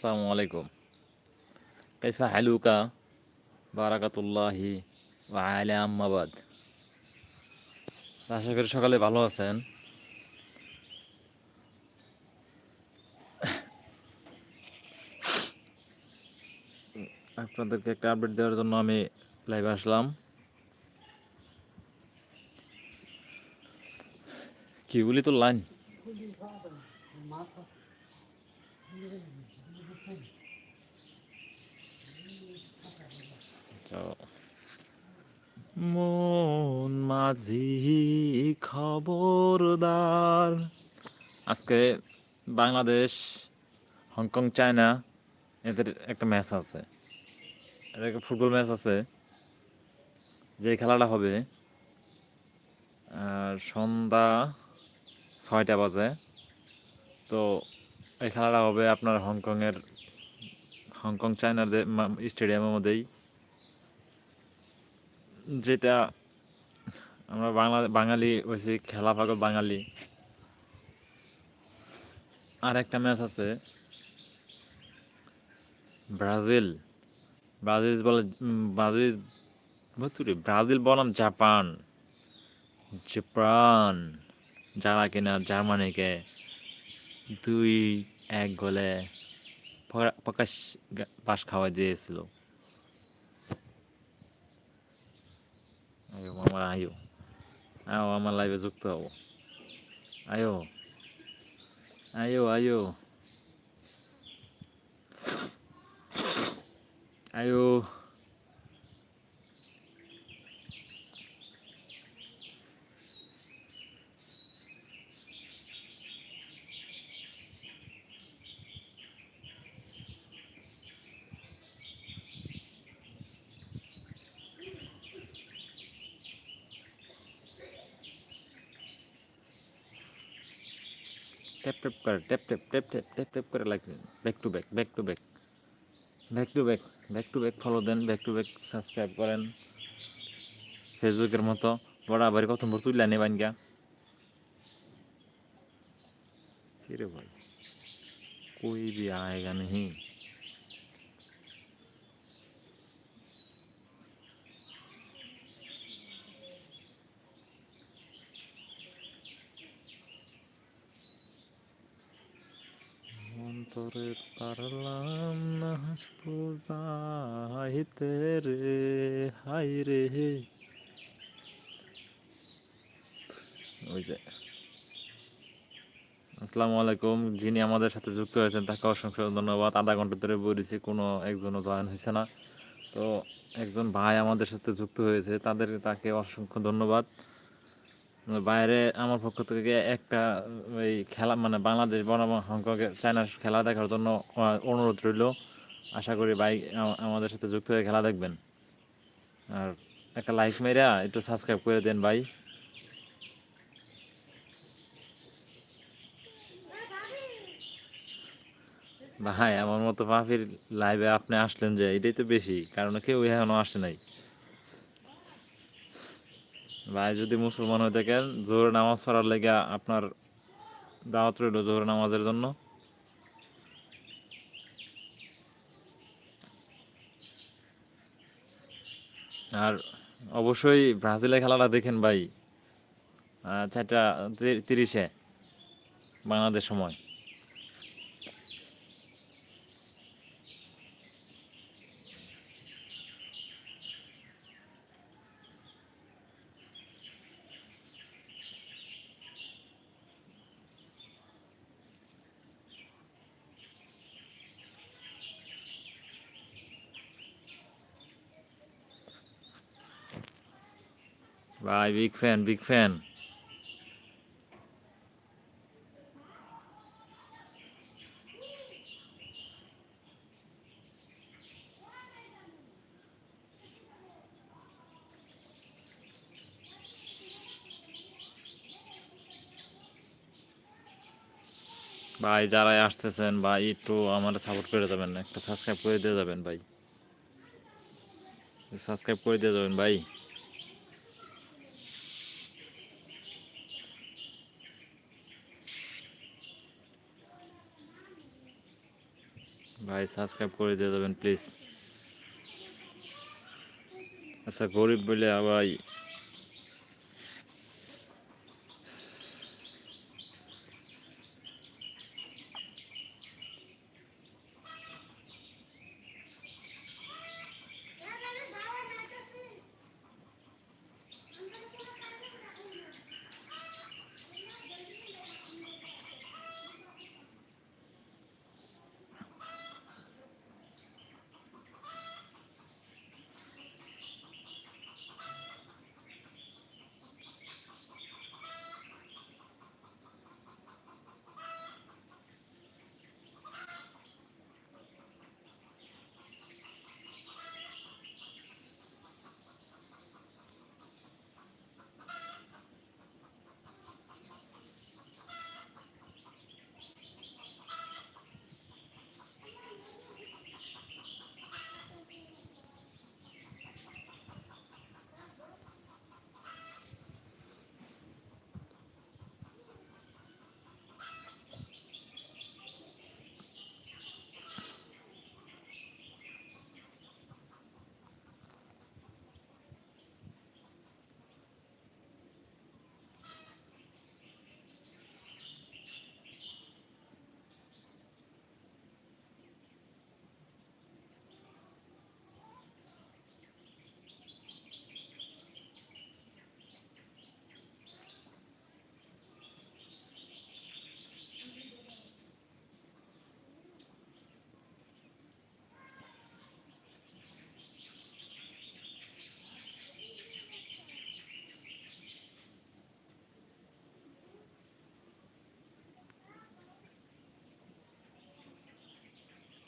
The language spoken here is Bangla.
আসসালামু আলাইকুম। কাইফা হালুকা? বারাকাতুল্লাহি আলা আম্মাবাদ। আশা করি সকালে ভালো আছেন। আপনাদেরকে একটা আপডেট দেওয়ার জন্য আমি লাইভে আসলাম। কি বলি তো লাইন তো মন মাঝি খবরদার। আজকে বাংলাদেশ, হংকং, চায়না, এদের একটা ম্যাচ আছে। এদের একটা ফুটবল ম্যাচ আছে। যে খেলাটা হবে সন্ধ্যা ছয়টা বাজে। তো এই খেলাটা হবে আপনার হংকংয়ের, হংকং, চায়নার স্টেডিয়ামের মধ্যেই। যেটা আমরা বাংলা, বাঙালি হয়েছি খেলা পাগল বাঙালি। আর একটা ম্যাচ আছে। ব্রাজিল। ব্রাজিল বলে, ব্রাজিল বুঝলি ব্রাজিল বনাম জাপান। জাপান, যারা কিনা জার্মানিকে দুই এক গোলে প্রকাশ পাশ খাওয়া দিয়েছিল। আয়ো মামা আয়ো আয়ো আমার লাইভে যুক্ত হবো আয়ো আয়ো আয়ো আয়ো ট্যাপ ট্যাপ করে tap tap tap tap tap tap করে like back to back back to back back to back back to back follow then back to back subscribe করেন। ফেসবুকের মতো বড় আবার কত ভর তুললা নেবেন গা রে কই ভি আয়েগা নহীं অন্তরের পারলাম না বুঝাইতে রে হাই রে। ওই যে। আসসালামু আলাইকুম। যিনি আমাদের সাথে যুক্ত হয়েছেন, তাকে অসংখ্য ধন্যবাদ। আধা ঘণ্টা ধরে বলেছি কোনো একজনও জয়েন হয়েছে না। তো একজন ভাই আমাদের সাথে যুক্ত হয়েছে, তাদের, তাকে অসংখ্য ধন্যবাদ। বাইরে আমার পক্ষ থেকে একটা ওই খেলা মানে বাংলাদেশ বনাম হংকংয়ে চায়নার খেলা দেখার জন্য অনুরোধ রইল। আশা করি ভাই আমাদের সাথে যুক্ত হয়ে খেলা দেখবেন। আর একটা লাইক মেরা, একটু সাবস্ক্রাইব করে দেন ভাই। ভাই, আমার মতো পাফির লাইভে আপনি আসলেন যে, এটাই তো বেশি, কারণ কেউ এখনও আসে নাই। ভাই, যদি মুসলমান হয়ে থাকেন, জোহর নামাজ পড়ার লেগে আপনার দাওয়াত রইল জোহর নামাজের জন্য। আর অবশ্যই ব্রাজিলের খেলাটা দেখেন ভাই চারটা তিরিশে, বাংলাদেশ সময়। ভাই বিগ ফ্যান বিগ ফ্যান ভাই, যারাই আসতেছেন, ভাই, একটু আমার সাপোর্ট করে যাবেন, একটা সাবস্ক্রাইব করে দিয়ে যাবেন, ভাই। সাবস্ক্রাইব করে দিয়ে যাবেন, ভাই। ভাই সাবস্ক্রাইব করে দিয়ে যাবেন প্লিজ আচ্ছা গরিব বলে ভাই